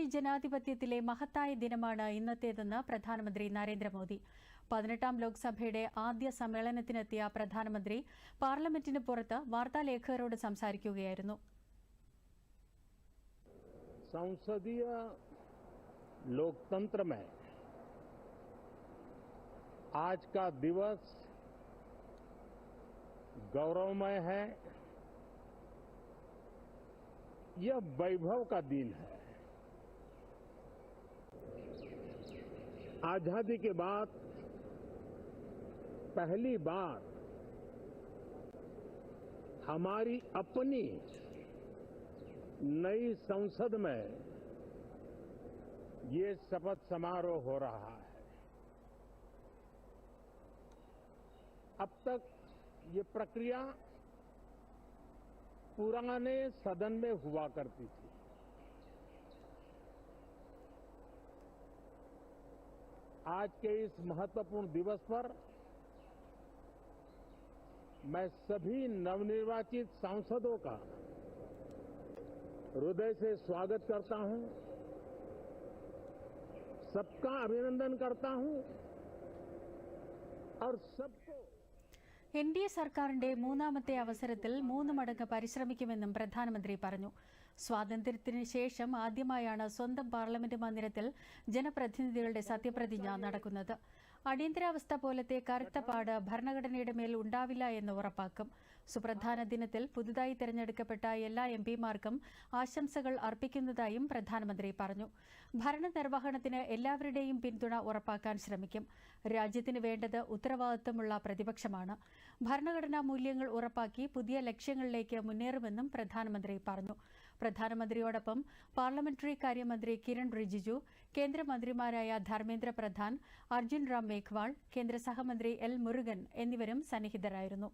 Parliamentary ജനാധിപത്യത്തിലെ മഹത്തായ ദിനമാണ് ഇന്നത്തേതെന്ന് പ്രധാനമന്ത്രി നരേന്ദ്രമോദി പതിനെട്ടാം ലോക്സഭയുടെ ആദ്യ സമ്മേളനത്തിനെത്തിയ പ്രധാനമന്ത്രി പാർലമെന്റിന് പുറത്ത് വാർത്താലേഖകരോട് സംസാരിക്കുകയായിരുന്നു संसदीय लोकतंत्र में आज का दिवस गौरवमय है यह वैभव का दिन है आज़ादी के बाद पहली बार हमारी अपनी नई संसद में ये शपथ समारोह हो रहा है। अब तक ये प्रक्रिया पुराने सदन में हुआ करती थी। आज के इस महत्वपूर्ण दिवस पर मैं सभी नवनिर्वाचित सांसदों का हृदय से स्वागत करता हूँ। सबका अभिनंदन करता हूँ और सबको എൻ ഡി എ സർക്കാരിന്റെ മൂന്നാമത്തെ അവസരത്തിൽ മൂന്ന് മടങ്ങ് പരിശ്രമിക്കുമെന്നും പ്രധാനമന്ത്രി പറഞ്ഞു. സ്വാതന്ത്ര്യത്തിന് ശേഷം ആദ്യമായാണ് സ്വന്തം പാർലമെന്റ് മന്ദിരത്തിൽ ജനപ്രതിനിധികളുടെ സത്യപ്രതിജ്ഞ നടക്കുന്നത്. അടിയന്തരാവസ്ഥ പോലത്തെ കറുത്ത പാട് ഭരണഘടനയുടെ മേൽ ഉണ്ടാവില്ല എന്ന് ഉറപ്പാക്കും. സുപ്രധാന ദിനത്തിൽ പുതുതായി തെരഞ്ഞെടുക്കപ്പെട്ട എല്ലാ എം പിമാർക്കും ആശംസകൾ അർപ്പിക്കുന്നതായും പ്രധാനമന്ത്രി പറഞ്ഞു. ഭരണനിർവഹണത്തിന് എല്ലാവരുടെയും പിന്തുണ ഉറപ്പാക്കാൻ ശ്രമിക്കും. രാജ്യത്തിന് വേണ്ടത് ഉത്തരവാദിത്തമുള്ള പ്രതിപക്ഷമാണ്. ഭരണഘടനാ മൂല്യങ്ങൾ ഉറപ്പാക്കി പുതിയ ലക്ഷ്യങ്ങളിലേക്ക് മുന്നേറുമെന്നും പ്രധാനമന്ത്രി പറഞ്ഞു. പ്രധാനമന്ത്രിയോടൊപ്പം പാർലമെന്ററി കാര്യമന്ത്രി കിരൺ റിജിജു കേന്ദ്രമന്ത്രിമാരായ ധർമ്മേന്ദ്ര പ്രധാൻ അർജുൻ റാം മേഘ്വാൾ കേന്ദ്ര സഹമന്ത്രി എൽ മുരുകൻ എന്നിവരും സന്നിഹിതരായിരുന്നു.